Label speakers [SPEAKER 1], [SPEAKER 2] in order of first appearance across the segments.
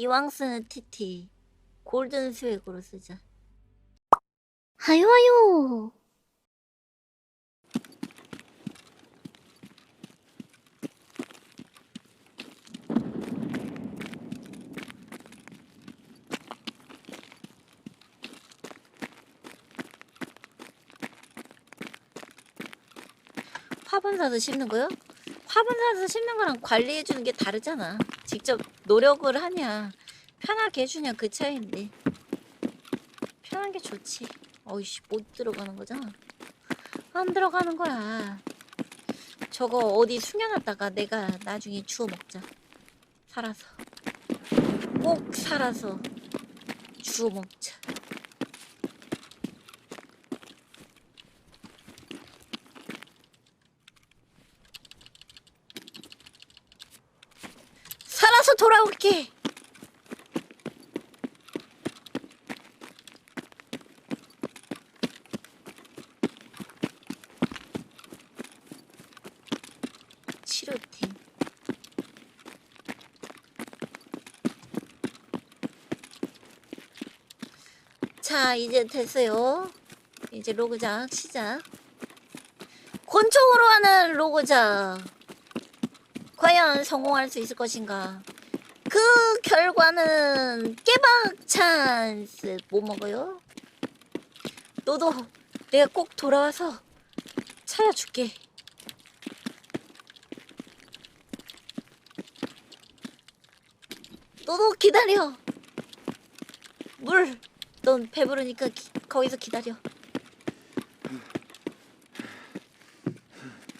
[SPEAKER 1] 이왕 쓰는 TT 골든 스웩으로 쓰자.
[SPEAKER 2] 하요 하요.
[SPEAKER 1] 화분 사서 심는 거요? 화분 사서 심는 거랑 관리해 주는 게 다르잖아. 직접 노력을 하냐, 편하게 해주냐 그 차이인데. 편한 게 좋지. 어이씨 못 들어가는 거잖아. 안 들어가는 거야. 저거 어디 숨겨놨다가 내가 나중에 주워 먹자. 살아서. 꼭 살아서 주워 먹자. 돌아올게. 치료팀. 자, 이제 됐어요. 이제 로그작 시작. 권총으로 하는 로그작. 과연 성공할 수 있을 것인가? 그 결과는 깨박 찬스 못 먹어요? 너도 내가 꼭 돌아와서 찾아줄게. 너도 기다려. 물, 넌 배부르니까 기- 거기서 기다려.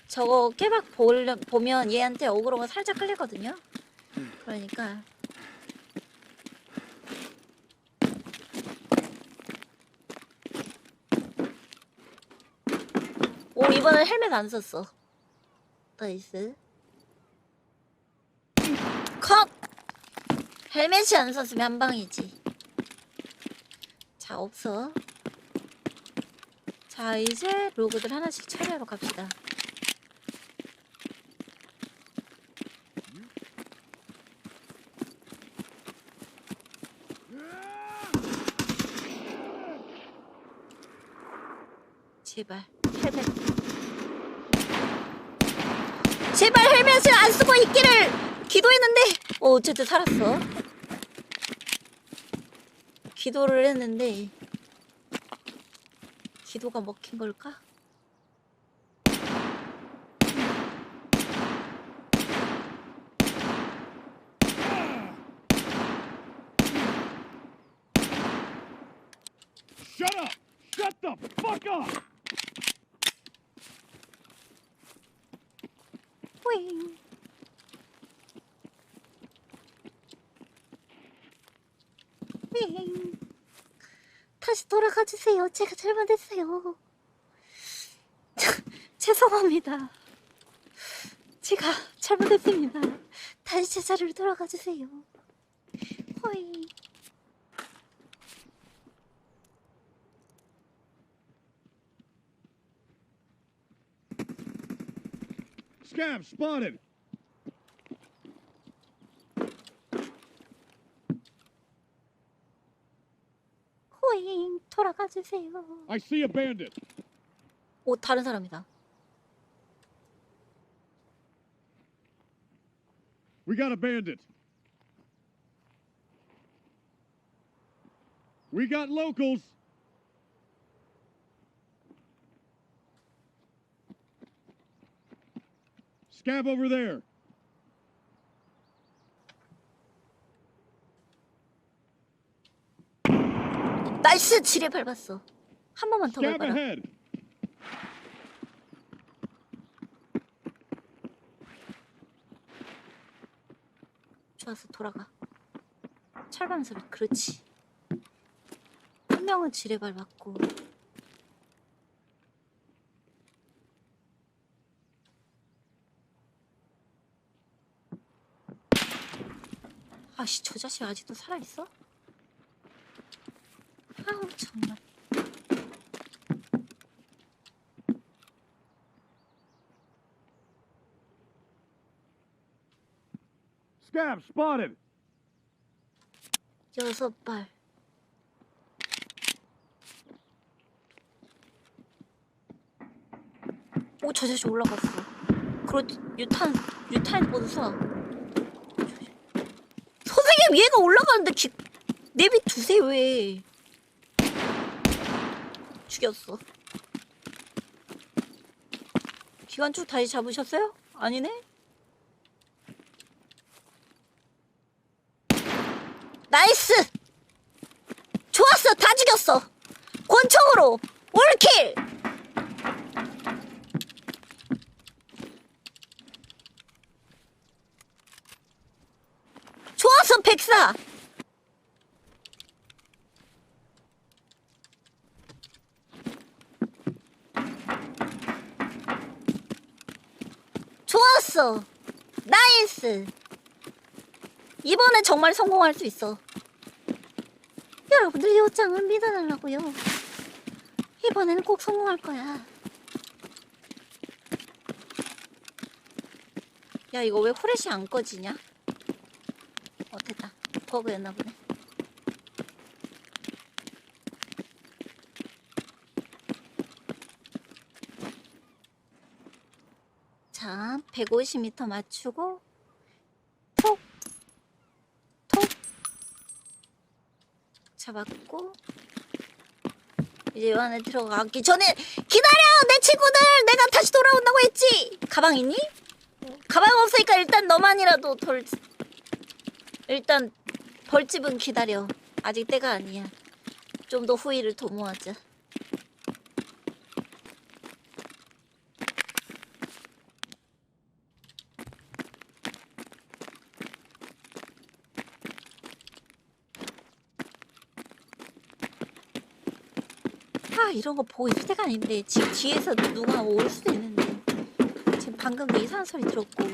[SPEAKER 1] 저거 깨박 보려, 보면 얘한테 어그로가 살짝 끌리거든요. 그러니까 오 이번엔 헬멧 안 썼어. 나이스. 컷. 헬멧이 안 썼으면 한 방이지. 자 없어. 자 이제 로그들 하나씩 처리하러 갑시다. 제발 헬멧 제발 헬멧을 안 쓰고 있기를 기도했는데 어, 어쨌든 살았어 기도를 했는데 기도가 먹힌 걸까?
[SPEAKER 3] Up!
[SPEAKER 1] 다시 돌아가 주세요. 제가 잘못했어요. 죄송합니다. 제가 잘못했습니다. 다시 제 자리로 돌아가 주세요. 호잉
[SPEAKER 3] Scab spotted!
[SPEAKER 1] 돌아가 주세요
[SPEAKER 3] I see a bandit!
[SPEAKER 1] 오 다른 사람이다
[SPEAKER 3] We got a bandit! We got locals! Scab over there!
[SPEAKER 1] 나이스 지뢰 밟았어. 한 번만 더 밟아라.
[SPEAKER 3] Ahead!
[SPEAKER 1] 좋았어 돌아가. 철방 소리 그렇지. 한 명은 지뢰 밟았고. 아씨 저 자식 아직도 살아 있어? 아우 정말
[SPEAKER 3] Scab spotted!
[SPEAKER 1] 여섯 발. 오, 저 자식 올라갔어. 그렇지, 유탄, 유탄 본사. 선생님, 얘가 올라가는데 기, 내비 두세요, 왜. 죽였어. 기관총 다시 잡으셨어요? 아니네? 나이스! 좋았어! 다 죽였어! 권총으로! 올킬! 좋았어, 백사! 좋았어! 나이스! 이번엔 정말 성공할 수 있어. 여러분들 요청을 믿어달라고요. 이번에는 꼭 성공할 거야. 야 이거 왜 후레쉬 안 꺼지냐? 어 됐다. 버그였나 보네. 자, 150m 맞추고 톡, 톡 잡았고 이제 요 안에 들어가기 전에 기다려! 내 친구들! 내가 다시 돌아온다고 했지! 가방 있니? 가방 없으니까 일단 너만이라도 덜 일단 벌집은 기다려. 아직 때가 아니야. 좀 더 후위를 도모하자 아 이런 거 보고 있을 때가 아닌데 지금 뒤에서 누가 올 수도 있는데. 지금 방금도 이상한 소리 들었고.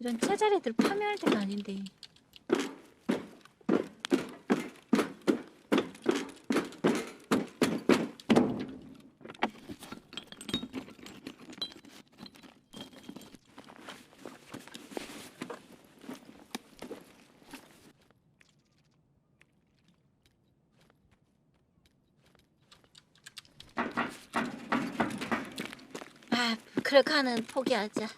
[SPEAKER 1] 이런 ce자리들 파멸할 때가 아닌데 아 그럴까는 포기하자!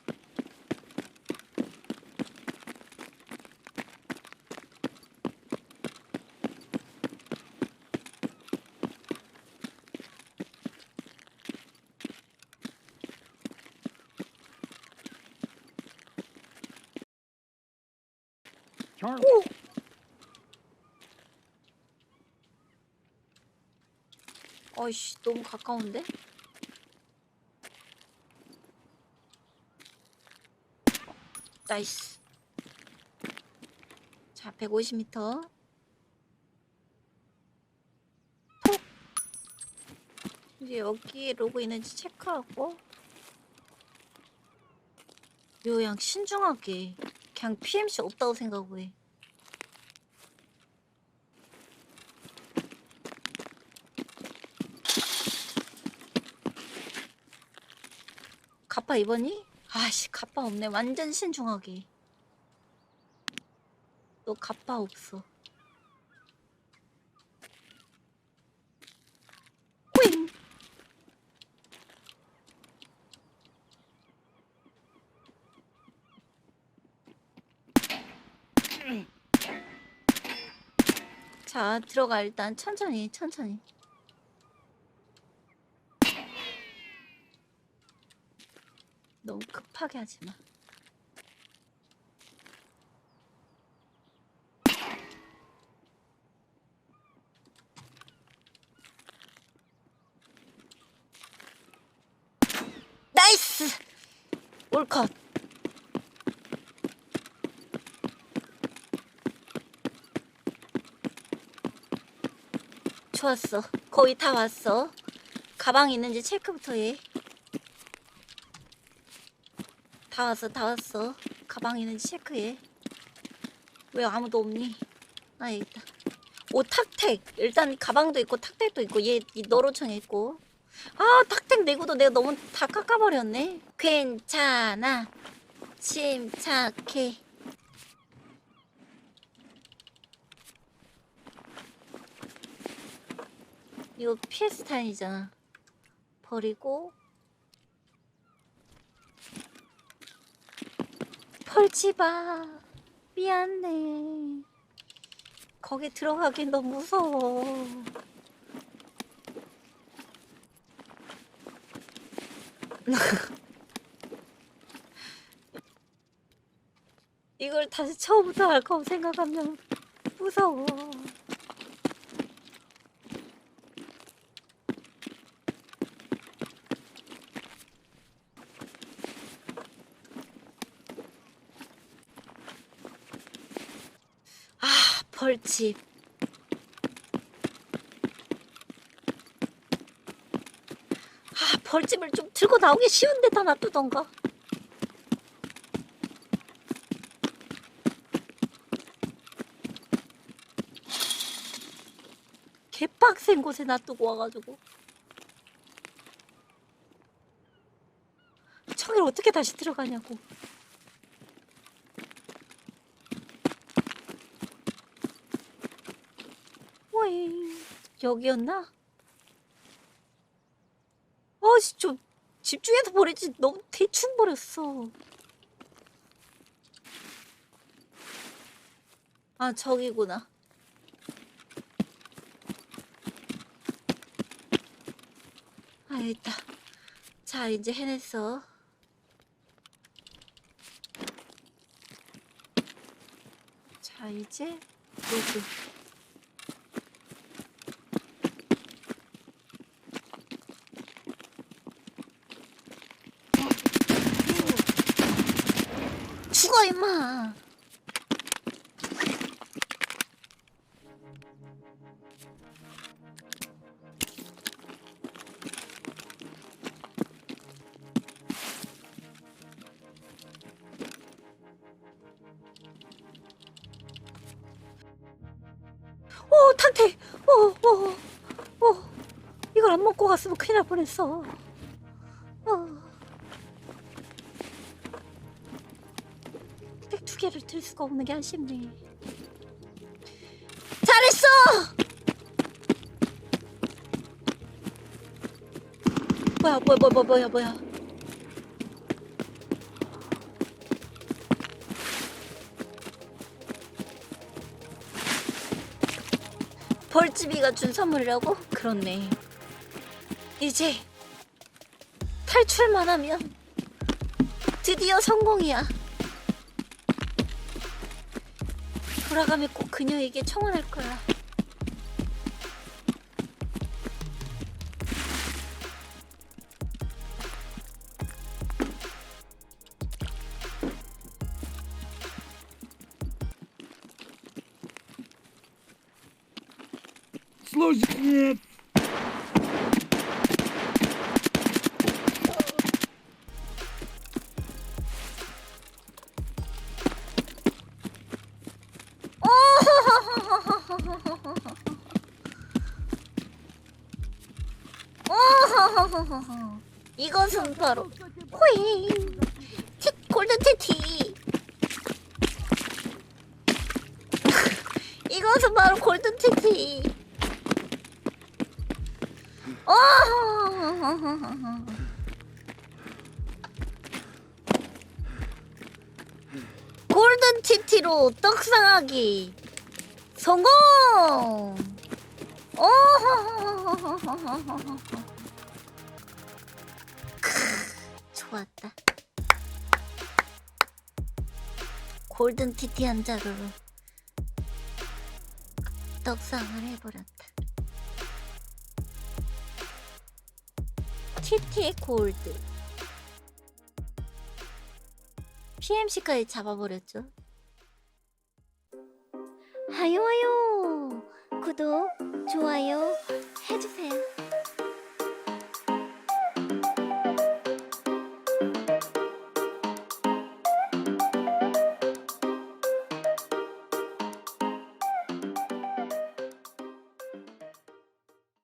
[SPEAKER 1] 어이씨 너무 가까운데? 나이스. 자 150m 톡! 이제 여기 로고 있는지 체크하고. 요양 신중하게. 그냥 PMC 없다고 생각하고 해. 가파 입었니? 아씨 가파 없네. 완전 신중하게. 너 가파 없어. 호잉! 자 들어가. 일단 천천히 천천히 급하게 하지 마. 나이스! 올컷. 좋았어. 거의 다 왔어. 가방 있는지 체크부터 해. 다 왔어 다 왔어. 가방에는 체크해 왜 아무도 없니? 아 여기 있다 오 탁택! 일단 가방도 있고 탁택도 있고 얘 너로청 있고. 아 탁택 내고도 내가 너무 다 깎아버렸네. 괜찮아. 침착해. 이거 피에스 타임이잖아. 버리고 펼지마 미안해. 거기 들어가긴 너무 무서워. 이걸 다시 처음부터 할 거 생각하면 무서워. 벌집 아 벌집을 좀 들고 나오기 쉬운 데다 놔두던가. 개빡센 곳에 놔두고 와가지고. 청일 어떻게 다시 들어가냐고. 여기였나? 아, 어씨 좀 집중해서 버리지. 너무 대충 버렸어. 아 저기구나. 아 있다. 자 이제 해냈어. 자 이제 로그 갖고 갔으면 큰일 날 뻔했어. 어. 두 개를 들 수가 없는 게 아쉽네. 잘했어! 뭐야, 뭐야, 뭐야, 뭐야, 뭐야. 벌집이가 준 선물이라고? 그렇네. 이제 탈출만 하면 드디어 성공이야. 돌아가면 꼭 그녀에게 청혼할 거야. 이건 손바로. 호잉 틱 골든 티티. 이것은 바로 골든 티티. 어! 골든 티티로 떡상하기. 성공! 오호호호호호 좋았다. 골든 티티 한 자루로 떡상을 해버렸다. 티티 골드. PMC까지 잡아버렸죠.
[SPEAKER 2] 아유 아유 구독 좋아요 해주세요.